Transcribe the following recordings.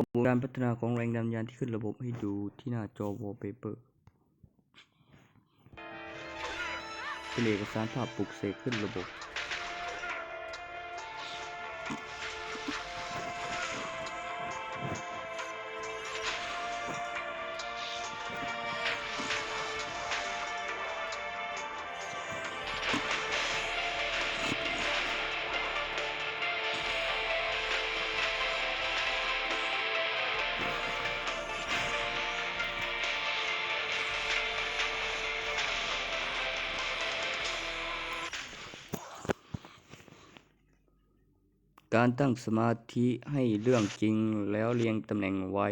ข้อมูลการพัฒนาของแรงดันยานที่ขึ้นระบบให้ดูที่หน้าจอ wallpaper เป็นเอกสารภาพปลุกเสกขึ้นระบบ การตั้งสมาธิให้เรื่องจริงแล้วเรียงตำแหน่งไว้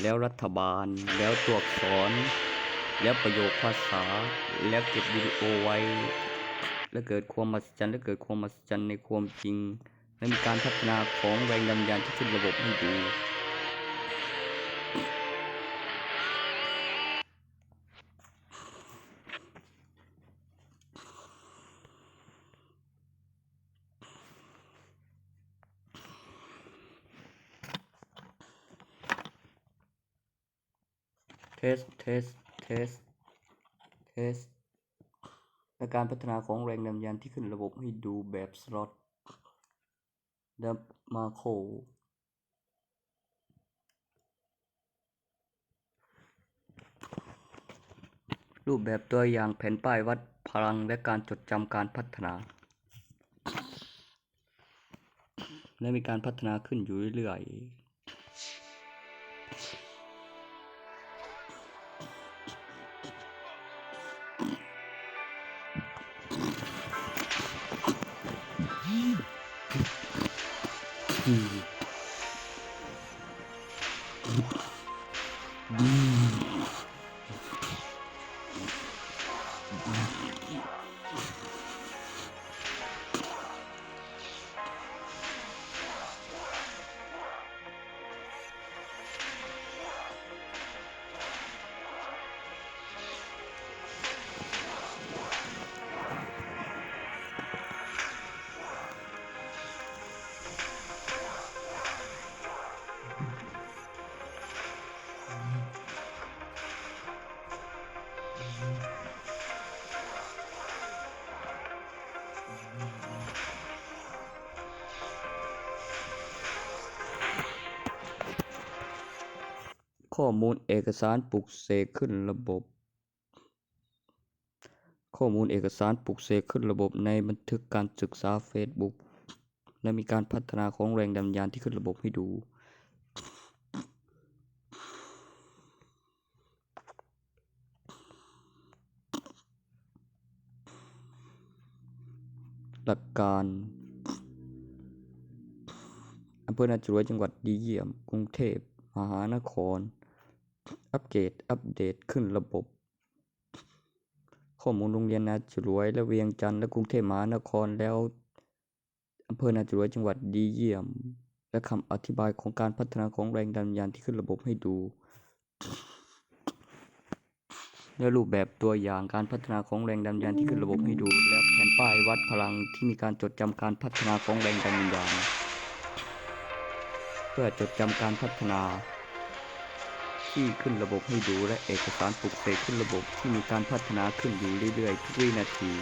แล้วรัฐบาล แล้วตัวอักษร แล้วประโยคภาษา แล้วเก็บวิดีโอไว้ และเกิดความมหัศจรรย์และเกิดความมหัศจรรย์ในความจริง และมีการพัฒนาของแรงดันยานที่ขึ้นระบบให้ดู เทส เทส เทส เทส และการพัฒนาของแรงดันยานที่ขึ้นระบบให้ดูแบบสล็อตและมาโครรูปแบบตัวอย่างแผ่นป้ายวัดพลังและการจดจำการพัฒนา และมีการพัฒนาขึ้นอยู่เรื่อยๆ Hum. ข้อมูลเอกสารปลุกเสกขึ้นระบบ ข้อมูลเอกสารปลุกเสกขึ้นระบบในบันทึกการศึกษา Facebook และมีการพัฒนาของแรงดันยานที่ขึ้นระบบให้ดูหลักการอำเภอนาจรวยจังหวัดดีเยี่ยม กรุงเทพมหานคร อัปเกรดอัปเดตขึ้นระบบ ข้อมูลโรงเรียนนาจรวย และเวียงจันทร์และกรุงเทพมหานครแล้วอำเภอนาจรวยจังหวัดดีเยี่ยม และคำอธิบายของการพัฒนาของแรงดันยานที่ขึ้นระบบให้ดู และรูปแบบตัวอย่างการพัฒนาของแรงดันยานที่ขึ้นระบบให้ดู และแผนป้ายวัดพลังที่มีการจดจำการพัฒนาของแรงดันยานเพื่อจดจำการพัฒนา ที่ขึ้นระบบให้ดูและเอกสารปลุกเสกขึ้นระบบที่มีการพัฒนาขึ้นอยู่เรื่อยๆ ทุกวินาที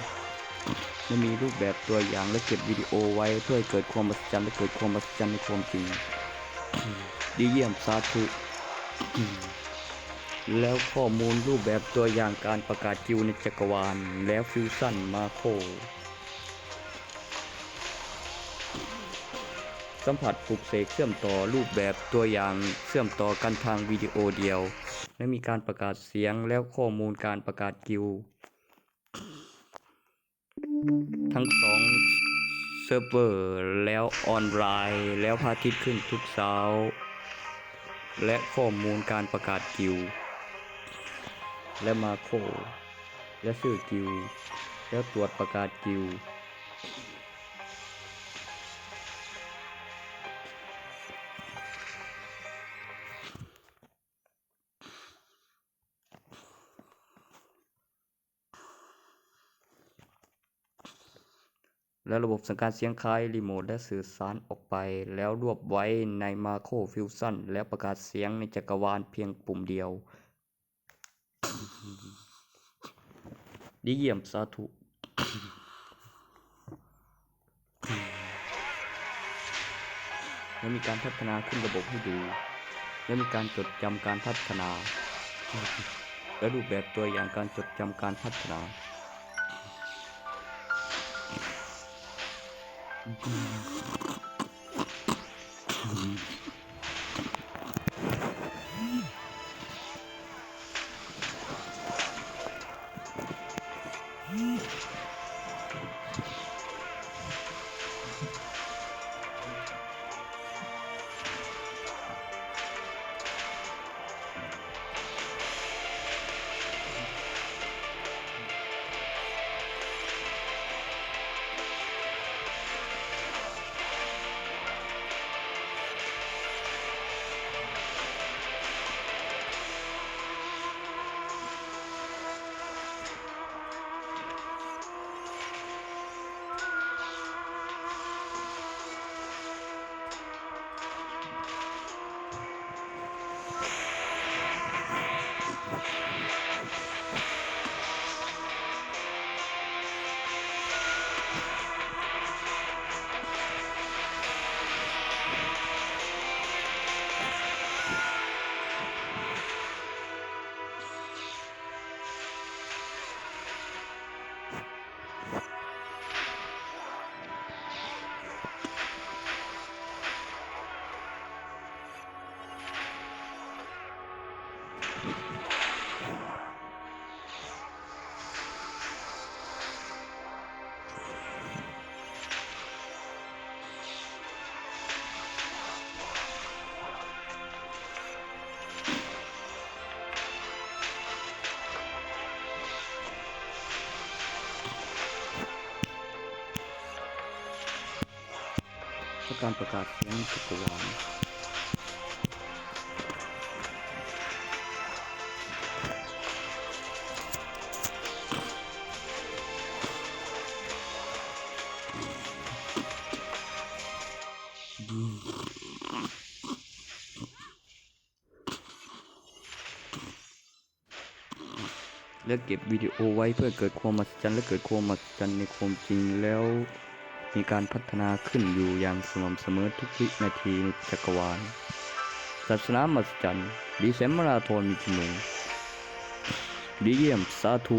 และมีรูปแบบตัวอย่างและเก็บวิดีโอไว้เพื่อให้เกิดความมหัศจรรย์และเกิดความมหัศจรรย์ในความจริง ดีเยี่ยมสาธุแล้วข้อมูลรูปแบบตัวอย่างการประกาศกิวในจักรวาล แล้วฟิวชั่นมาโค สัมผัสปลุกเสกเชื่อมต่อรูปแบบตัวอย่างเชื่อมต่อกันทางวิดีโอเดียว และมีการประกาศเสียงแล้วข้อมูลการประกาศกิว ทั้งสองเซิร์ฟเวอร์แล้วออนไลน์ แล้วพาทิตย์ขึ้นทุกเช้า และข้อมูลการประกาศกิว และมาโค และชื่อกิว แล้วตรวจประกาศกิว และระบบสังการเสียงคล้ายรีโมทและสื่อสารออกไป แล้วรวบไว้ในมาโครฟิวชั่นแล้วประกาศเสียงในจักรวาลเพียงปุ่มเดียว ดีเยี่ยมสาธุและมีการพัฒนาขึ้นระบบให้ดู และมีการจดจำการพัฒนา และรูปแบบตัวอย่างการจดจำการพัฒนา Mm-hmm. และการประกาศเสียงจักรวาลและเก็บวิดีโอไว้เพื่อเกิดความมหัศจรรย์และเกิดความมหัศจรรย์ในความจริงแล้ว มีการพัฒนาขึ้นอยู่อย่างสม่ำเสมอทุกวินาทีในจักรวาล ศาสนามหัศจรรย์ดีเซมมาราธอนมีจำนวนดีเยี่ยมสาธุ